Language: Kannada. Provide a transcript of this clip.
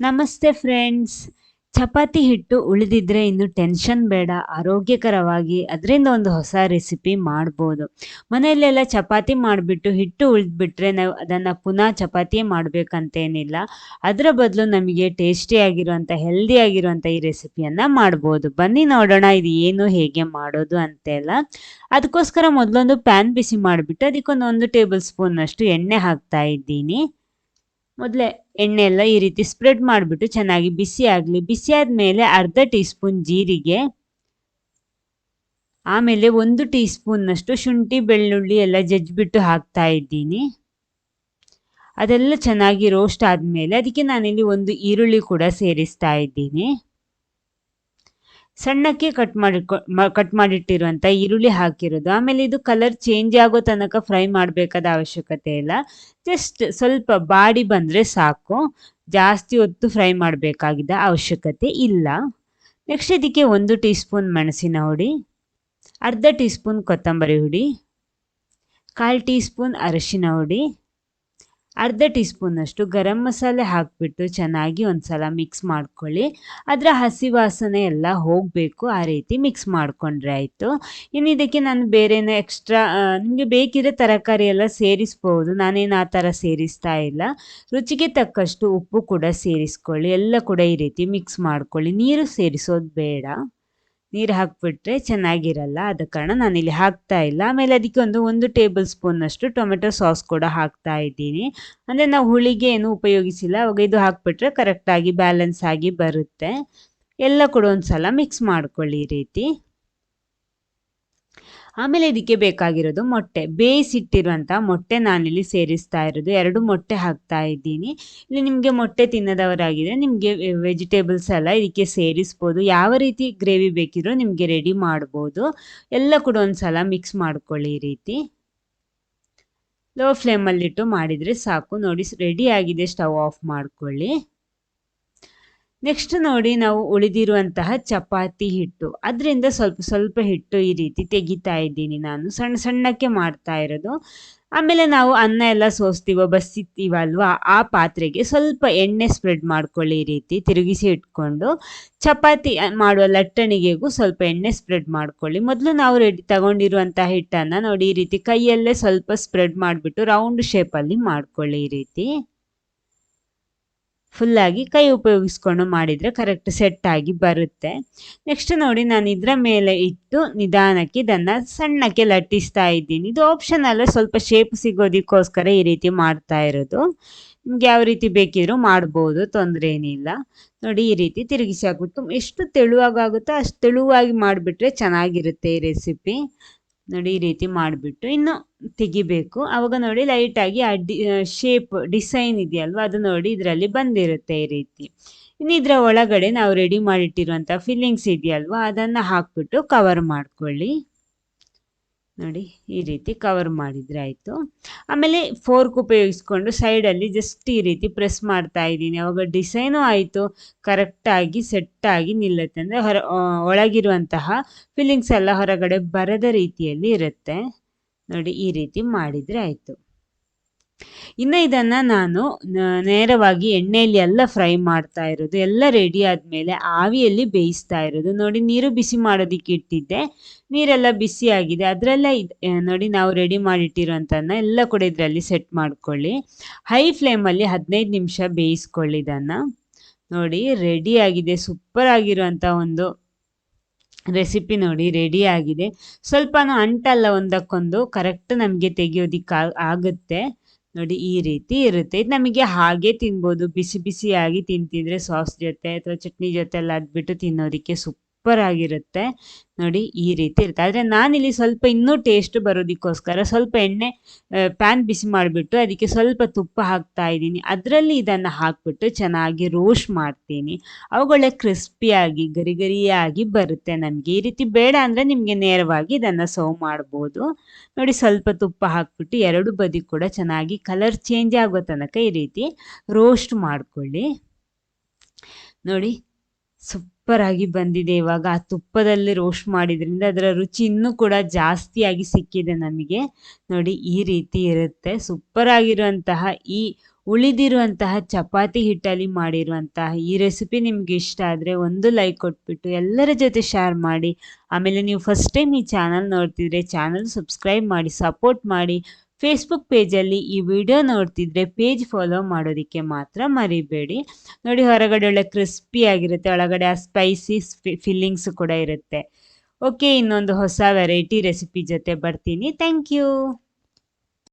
ನಮಸ್ತೆ ಫ್ರೆಂಡ್ಸ್. ಚಪಾತಿ ಹಿಟ್ಟು ಉಳಿದಿದ್ರೆ ಇನ್ನು ಟೆನ್ಷನ್ ಬೇಡ, ಆರೋಗ್ಯಕರವಾಗಿ ಅದರಿಂದ ಒಂದು ಹೊಸ ರೆಸಿಪಿ ಮಾಡ್ಬೋದು. ಮನೆಯಲ್ಲೆಲ್ಲ ಚಪಾತಿ ಮಾಡಿಬಿಟ್ಟು ಹಿಟ್ಟು ಉಳಿದ್ಬಿಟ್ರೆ ನಾವು ಅದನ್ನು ಪುನಃ ಚಪಾತಿ ಮಾಡಬೇಕಂತೇನಿಲ್ಲ. ಅದರ ಬದಲು ನಮಗೆ ಟೇಸ್ಟಿಯಾಗಿರುವಂಥ ಹೆಲ್ದಿಯಾಗಿರುವಂಥ ಈ ರೆಸಿಪಿಯನ್ನು ಮಾಡ್ಬೋದು. ಬನ್ನಿ ನೋಡೋಣ ಇದು ಏನು, ಹೇಗೆ ಮಾಡೋದು ಅಂತೆಲ್ಲ. ಅದಕ್ಕೋಸ್ಕರ ಮೊದಲೊಂದು ಪ್ಯಾನ್ ಬಿಸಿ ಮಾಡಿಬಿಟ್ಟು ಅದಕ್ಕೊಂದು ಒಂದು ಟೇಬಲ್ ಸ್ಪೂನಷ್ಟು ಎಣ್ಣೆ ಹಾಕ್ತಾ ಇದ್ದೀನಿ. ಮೊದಲೇ ಎಣ್ಣೆ ಎಲ್ಲ ಈ ರೀತಿ ಸ್ಪ್ರೆಡ್ ಮಾಡಿಬಿಟ್ಟು ಚೆನ್ನಾಗಿ ಬಿಸಿ ಆಗಲಿ, ಬಿಸಿ ಆದಮೇಲೆ ಅರ್ಧ ಟೀ ಸ್ಪೂನ್ ಜೀರಿಗೆ, ಆಮೇಲೆ ಒಂದು ಟೀ ಸ್ಪೂನ್ನಷ್ಟು ಶುಂಠಿ, ಬೆಳ್ಳುಳ್ಳಿ ಎಲ್ಲ ಜಜ್ಜಿಬಿಟ್ಟು ಹಾಕ್ತಾ ಇದ್ದೀನಿ. ಅದೆಲ್ಲ ಚೆನ್ನಾಗಿ ರೋಸ್ಟ್ ಆದಮೇಲೆ ಅದಕ್ಕೆ ನಾನಿಲ್ಲಿ ಒಂದು ಈರುಳ್ಳಿ ಕೂಡ ಸೇರಿಸ್ತಾ ಇದ್ದೀನಿ. ಸಣ್ಣಕ್ಕೆ ಕಟ್ ಮಾಡಿ ಕಟ್ ಮಾಡಿಟ್ಟಿರುವಂಥ ಈರುಳ್ಳಿ ಹಾಕಿರೋದು. ಆಮೇಲೆ ಇದು ಕಲರ್ ಚೇಂಜ್ ಆಗೋ ತನಕ ಫ್ರೈ ಮಾಡಬೇಕಾದ ಅವಶ್ಯಕತೆ ಇಲ್ಲ. ಜಸ್ಟ್ ಸ್ವಲ್ಪ ಬಾಡಿ ಬಂದರೆ ಸಾಕು. ಜಾಸ್ತಿ ಹೊತ್ತು ಫ್ರೈ ಮಾಡಬೇಕಾಗಿದ್ದ ಅವಶ್ಯಕತೆ ಇಲ್ಲ. ನೆಕ್ಸ್ಟ್ ಇದಕ್ಕೆ ಒಂದು ಟೀ ಸ್ಪೂನ್ ಮೆಣಸಿನ ಹುಡಿ, ಅರ್ಧ ಟೀ ಸ್ಪೂನ್ ಕೊತ್ತಂಬರಿ ಹುಡಿ, ಕಾಲು ಟೀ ಸ್ಪೂನ್ ಅರಶಿನ ಹುಡಿ ಅರ್ಧ ಟೀ ಸ್ಪೂನಷ್ಟು ಗರಂ ಮಸಾಲೆ ಹಾಕಿಬಿಟ್ಟು ಚೆನ್ನಾಗಿ ಒಂದು ಸಲ ಮಿಕ್ಸ್ ಮಾಡ್ಕೊಳ್ಳಿ. ಅದರ ಹಸಿ ವಾಸನೆ ಎಲ್ಲ ಹೋಗಬೇಕು, ಆ ರೀತಿ ಮಿಕ್ಸ್ ಮಾಡಿಕೊಂಡ್ರೆ ಆಯಿತು. ಇನ್ನು ಇದಕ್ಕೆ ನಾನು ಬೇರೆನೇ ಎಕ್ಸ್ಟ್ರಾ ನಿಮಗೆ ಬೇಕಿರೋ ತರಕಾರಿ ಎಲ್ಲ ಸೇರಿಸ್ಬೋದು. ನಾನೇನು ಆ ಥರ ಸೇರಿಸ್ತಾ ಇಲ್ಲ. ರುಚಿಗೆ ತಕ್ಕಷ್ಟು ಉಪ್ಪು ಕೂಡ ಸೇರಿಸ್ಕೊಳ್ಳಿ. ಎಲ್ಲ ಕೂಡ ಈ ರೀತಿ ಮಿಕ್ಸ್ ಮಾಡ್ಕೊಳ್ಳಿ. ನೀರು ಸೇರಿಸೋದು ಬೇಡ. ನೀರು ಹಾಕಿಬಿಟ್ರೆ ಚೆನ್ನಾಗಿರಲ್ಲ, ಆದ ಕಾರಣ ನಾನಿಲ್ಲಿ ಹಾಕ್ತಾ ಇಲ್ಲ. ಆಮೇಲೆ ಅದಕ್ಕೆ ಒಂದು ಒಂದು ಟೇಬಲ್ ಸ್ಪೂನಷ್ಟು ಟೊಮೆಟೊ ಸಾಸ್ ಕೂಡ ಹಾಕ್ತಾ ಇದ್ದೀನಿ. ಅಂದರೆ ನಾವು ಹುಳಿಗೆ ಏನು ಉಪಯೋಗಿಸಿಲ್ಲ, ಅವಾಗ ಇದು ಹಾಕ್ಬಿಟ್ರೆ ಕರೆಕ್ಟಾಗಿ ಬ್ಯಾಲೆನ್ಸ್ ಆಗಿ ಬರುತ್ತೆ. ಎಲ್ಲ ಕೂಡ ಒಂದು ಸಲ ಮಿಕ್ಸ್ ಮಾಡ್ಕೊಳ್ಳಿ ಈ ರೀತಿ. ಆಮೇಲೆ ಇದಕ್ಕೆ ಬೇಕಾಗಿರೋದು ಮೊಟ್ಟೆ. ಬೇಯಿಸಿಟ್ಟಿರುವಂಥ ಮೊಟ್ಟೆ ನಾನಿಲ್ಲಿ ಸೇರಿಸ್ತಾ ಇರೋದು. ಎರಡು ಮೊಟ್ಟೆ ಹಾಕ್ತಾ ಇದ್ದೀನಿ. ಇಲ್ಲಿ ನಿಮಗೆ ಮೊಟ್ಟೆ ತಿನ್ನದವರಾಗಿದ್ದರೆ ನಿಮಗೆ ವೆಜಿಟೇಬಲ್ಸ್ ಎಲ್ಲ ಇದಕ್ಕೆ ಸೇರಿಸ್ಬೋದು. ಯಾವ ರೀತಿ ಗ್ರೇವಿ ಬೇಕಿದ್ರೂ ನಿಮಗೆ ರೆಡಿ ಮಾಡ್ಬೋದು. ಎಲ್ಲ ಕೂಡ ಒಂದು ಸಲ ಮಿಕ್ಸ್ ಮಾಡ್ಕೊಳ್ಳಿ ಈ ರೀತಿ. ಲೋ ಫ್ಲೇಮಲ್ಲಿಟ್ಟು ಮಾಡಿದರೆ ಸಾಕು. ನೋಡಿ, ರೆಡಿ ಆಗಿದೆ. ಸ್ಟವ್ ಆಫ್ ಮಾಡ್ಕೊಳ್ಳಿ. ನೆಕ್ಸ್ಟ್ ನೋಡಿ ನಾವು ಉಳಿದಿರುವಂತಹ ಚಪಾತಿ ಹಿಟ್ಟು. ಅದರಿಂದ ಸ್ವಲ್ಪ ಸ್ವಲ್ಪ ಹಿಟ್ಟು ಈ ರೀತಿ ತೆಗಿತಾ ಇದ್ದೀನಿ ನಾನು. ಸಣ್ಣ ಸಣ್ಣಕ್ಕೆ ಮಾಡ್ತಾ ಇರೋದು. ಆಮೇಲೆ ನಾವು ಅನ್ನ ಎಲ್ಲ ಸೋಸ್ತೀವೋ ಬಸ್ಸಿತ್ತೀವಲ್ವ ಆ ಪಾತ್ರೆಗೆ ಸ್ವಲ್ಪ ಎಣ್ಣೆ ಸ್ಪ್ರೆಡ್ ಮಾಡ್ಕೊಳ್ಳಿ ಈ ರೀತಿ ತಿರುಗಿಸಿ ಇಟ್ಕೊಂಡು. ಚಪಾತಿ ಮಾಡುವ ಲಟ್ಟಣಿಗೆಗೂ ಸ್ವಲ್ಪ ಎಣ್ಣೆ ಸ್ಪ್ರೆಡ್ ಮಾಡ್ಕೊಳ್ಳಿ. ಮೊದಲು ನಾವು ರೆಡಿ ತಗೊಂಡಿರುವಂಥ ಹಿಟ್ಟನ್ನು ನೋಡಿ ಈ ರೀತಿ ಕೈಯಲ್ಲೇ ಸ್ವಲ್ಪ ಸ್ಪ್ರೆಡ್ ಮಾಡಿಬಿಟ್ಟು ರೌಂಡ್ ಶೇಪಲ್ಲಿ ಮಾಡ್ಕೊಳ್ಳಿ ಈ ರೀತಿ. ಫುಲ್ಲಾಗಿ ಕೈ ಉಪಯೋಗಿಸ್ಕೊಂಡು ಮಾಡಿದರೆ ಕರೆಕ್ಟ್ ಸೆಟ್ ಆಗಿ ಬರುತ್ತೆ. ನೆಕ್ಸ್ಟ್ ನೋಡಿ ನಾನು ಇದರ ಮೇಲೆ ಇಟ್ಟು ನಿಧಾನಕ್ಕೆ ಇದನ್ನು ಸಣ್ಣಕ್ಕೆ ಲಟ್ಟಿಸ್ತಾ ಇದ್ದೀನಿ. ಇದು ಆಪ್ಷನ್ ಅಲ್ಲ ಸ್ವಲ್ಪ ಶೇಪ್ ಸಿಗೋದಕ್ಕೋಸ್ಕರ ಈ ರೀತಿ ಮಾಡ್ತಾ ಇರೋದು. ನಿಮ್ಗೆ ಯಾವ ರೀತಿ ಬೇಕಿದ್ರೂ ಮಾಡ್ಬೋದು, ತೊಂದರೆ ಏನಿಲ್ಲ. ನೋಡಿ ಈ ರೀತಿ ತಿರುಗಿಸಿ ಹಾಕ್ಬಿಟ್ಟು ಎಷ್ಟು ತೆಳುವಾಗುತ್ತೋ ಅಷ್ಟು ತೆಳುವಾಗಿ ಮಾಡಿಬಿಟ್ರೆ ಚೆನ್ನಾಗಿರುತ್ತೆ ಈ ರೆಸಿಪಿ ನೋಡಿ ಈ ರೀತಿ ಮಾಡಿಬಿಟ್ಟು ಇನ್ನು ತೆಗಿಬೇಕು. ಅವಾಗ ನೋಡಿ ಲೈಟಾಗಿ ಆ ಡಿ ಶೇಪ್ ಡಿಸೈನ್ ಇದೆಯಲ್ವ? ಅದು ನೋಡಿ ಇದರಲ್ಲಿ ಬಂದಿರುತ್ತೆ ಈ ರೀತಿ. ಇನ್ನು ಇದರ ಒಳಗಡೆ ನಾವು ರೆಡಿ ಮಾಡಿಟ್ಟಿರುವಂಥ ಫಿಲ್ಲಿಂಗ್ಸ್ ಇದೆಯಲ್ವ? ಅದನ್ನು ಹಾಕ್ಬಿಟ್ಟು ಕವರ್ ಮಾಡ್ಕೊಳ್ಳಿ. ನೋಡಿ, ಈ ರೀತಿ ಕವರ್ ಮಾಡಿದರೆ ಆಯಿತು. ಆಮೇಲೆ ಫೋರ್ಕ್ ಉಪಯೋಗಿಸ್ಕೊಂಡು ಸೈಡಲ್ಲಿ ಜಸ್ಟ್ ಈ ರೀತಿ ಪ್ರೆಸ್ ಮಾಡ್ತಾ ಇದ್ದೀನಿ. ಅವಾಗ ಡಿಸೈನು ಆಯಿತು. ಕರೆಕ್ಟಾಗಿ ಸೆಟ್ಟಾಗಿ ನಿಲ್ಲುತ್ತೆ. ಅಂದರೆ ಹೊರ ಒಳಗಿರುವಂತಹ ಫಿಲ್ಲಿಂಗ್ಸ್ ಎಲ್ಲ ಹೊರಗಡೆ ಬರದ ರೀತಿಯಲ್ಲಿ ಇರುತ್ತೆ. ನೋಡಿ, ಈ ರೀತಿ ಮಾಡಿದರೆ ಆಯಿತು. ಇನ್ನು ಇದನ್ನು ನಾನು ನೇರವಾಗಿ ಎಣ್ಣೆಯಲ್ಲಿ ಎಲ್ಲ ಫ್ರೈ ಮಾಡ್ತಾ ಇರೋದು, ಎಲ್ಲ ರೆಡಿ ಆದಮೇಲೆ ಆವಿಯಲ್ಲಿ ಬೇಯಿಸ್ತಾ ಇರೋದು. ನೋಡಿ, ನೀರು ಬಿಸಿ ಮಾಡೋದಕ್ಕೆ ಇಟ್ಟಿದ್ದೆ. ನೀರೆಲ್ಲ ಬಿಸಿ ಆಗಿದೆ. ಅದರಲ್ಲೇ ನೋಡಿ, ನಾವು ರೆಡಿ ಮಾಡಿಟ್ಟಿರೋಂಥನ್ನ ಎಲ್ಲ ಕೂಡ ಇದರಲ್ಲಿ ಸೆಟ್ ಮಾಡ್ಕೊಳ್ಳಿ. ಹೈ ಫ್ಲೇಮಲ್ಲಿ ಹದಿನೈದು ನಿಮಿಷ ಬೇಯಿಸ್ಕೊಳ್ಳಿ ಇದನ್ನು. ನೋಡಿ ರೆಡಿ ಆಗಿದೆ. ಸೂಪರ್ ಆಗಿರುವಂಥ ಒಂದು ರೆಸಿಪಿ ನೋಡಿ ರೆಡಿ ಆಗಿದೆ. ಸ್ವಲ್ಪನೂ ಅಂಟಲ್ಲ ಒಂದಕ್ಕೊಂದು. ಕರೆಕ್ಟ್ ನಮಗೆ ತೆಗಿಯೋದಿಕ್ಕೆ ಆಗುತ್ತೆ. ನೋಡಿ, ಈ ರೀತಿ ಇರುತ್ತೆ. ಇದು ನಮಗೆ ಹಾಗೆ ತಿನ್ಬೋದು. ಬಿಸಿ ಬಿಸಿಯಾಗಿ ತಿಂತಿದ್ರೆ ಸಾಸ್ ಜೊತೆ ಅಥವಾ ಚಟ್ನಿ ಜೊತೆ ಎಲ್ಲ ಅದ್ಬಿಟ್ಟು ತಿನ್ನೋದಕ್ಕೆ ಸೂಪರ್ ಆಗಿರುತ್ತೆ. ನೋಡಿ, ಈ ರೀತಿ ಇರುತ್ತೆ. ಆದರೆ ನಾನಿಲ್ಲಿ ಸ್ವಲ್ಪ ಇನ್ನೂ ಟೇಸ್ಟ್ ಬರೋದಕ್ಕೋಸ್ಕರ ಸ್ವಲ್ಪ ಎಣ್ಣೆ ಪ್ಯಾನ್ ಬಿಸಿ ಮಾಡಿಬಿಟ್ಟು ಅದಕ್ಕೆ ಸ್ವಲ್ಪ ತುಪ್ಪ ಹಾಕ್ತಾ ಇದ್ದೀನಿ. ಅದರಲ್ಲಿ ಇದನ್ನು ಹಾಕ್ಬಿಟ್ಟು ಚೆನ್ನಾಗಿ ರೋಸ್ಟ್ ಮಾಡ್ತೀನಿ. ಅವುಗಳೇ ಕ್ರಿಸ್ಪಿಯಾಗಿ ಗರಿ ಗರಿಯಾಗಿ ಬರುತ್ತೆ ನನಗೆ ಈ ರೀತಿ ಬೇಡ ಅಂದರೆ ನಿಮಗೆ ನೇರವಾಗಿ ಇದನ್ನು ಸರ್ವ್ ಮಾಡ್ಬೋದು. ನೋಡಿ, ಸ್ವಲ್ಪ ತುಪ್ಪ ಹಾಕ್ಬಿಟ್ಟು ಎರಡು ಬದಿ ಕೂಡ ಚೆನ್ನಾಗಿ ಕಲರ್ ಚೇಂಜ್ ಆಗೋ ತನಕ ಈ ರೀತಿ ರೋಸ್ಟ್ ಮಾಡ್ಕೊಳ್ಳಿ. ನೋಡಿ ಸೂಪರ್ ಆಗಿ ಬಂದಿದೆ. ಇವಾಗ ಆ ತುಪ್ಪದಲ್ಲಿ ರೋಸ್ಟ್ ಮಾಡಿದ್ರಿಂದ ಅದರ ರುಚಿ ಇನ್ನೂ ಕೂಡ ಜಾಸ್ತಿಯಾಗಿ ಸಿಕ್ಕಿದೆ ನಮಗೆ. ನೋಡಿ, ಈ ರೀತಿ ಇರುತ್ತೆ. ಸೂಪರ್ ಆಗಿರುವಂತಹ ಈ ಉಳಿದಿರುವಂತಹ ಚಪಾತಿ ಹಿಟ್ಟಲ್ಲಿ ಮಾಡಿರುವಂತಹ ಈ ರೆಸಿಪಿ ನಿಮ್ಗೆ ಇಷ್ಟ ಆದರೆ ಒಂದು ಲೈಕ್ ಕೊಟ್ಬಿಟ್ಟು ಎಲ್ಲರ ಜೊತೆ ಶೇರ್ ಮಾಡಿ. ಆಮೇಲೆ ನೀವು ಫಸ್ಟ್ ಟೈಮ್ ಈ ಚಾನಲ್ ನೋಡ್ತಿದ್ರೆ ಚಾನಲ್ ಸಬ್ಸ್ಕ್ರೈಬ್ ಮಾಡಿ ಸಪೋರ್ಟ್ ಮಾಡಿ. ಫೇಸ್ಬುಕ್ ಪೇಜಲ್ಲಿ ಈ ವಿಡಿಯೋ ನೋಡ್ತಿದ್ರೆ ಪೇಜ್ ಫಾಲೋ ಮಾಡೋದಕ್ಕೆ ಮಾತ್ರ ಮರಿಬೇಡಿ. ನೋಡಿ ಹೊರಗಡೆ ಒಳ್ಳೆ ಕ್ರಿಸ್ಪಿ ಆಗಿರುತ್ತೆ, ಒಳಗಡೆ ಆ ಸ್ಪೈಸಿ ಫಿಲ್ಲಿಂಗ್ಸ್ ಕೂಡ ಇರುತ್ತೆ. ಓಕೆ ಇನ್ನೊಂದು ಹೊಸ ವೆರೈಟಿ ರೆಸಿಪಿ ಜೊತೆ ಬರ್ತೀನಿ. Thank you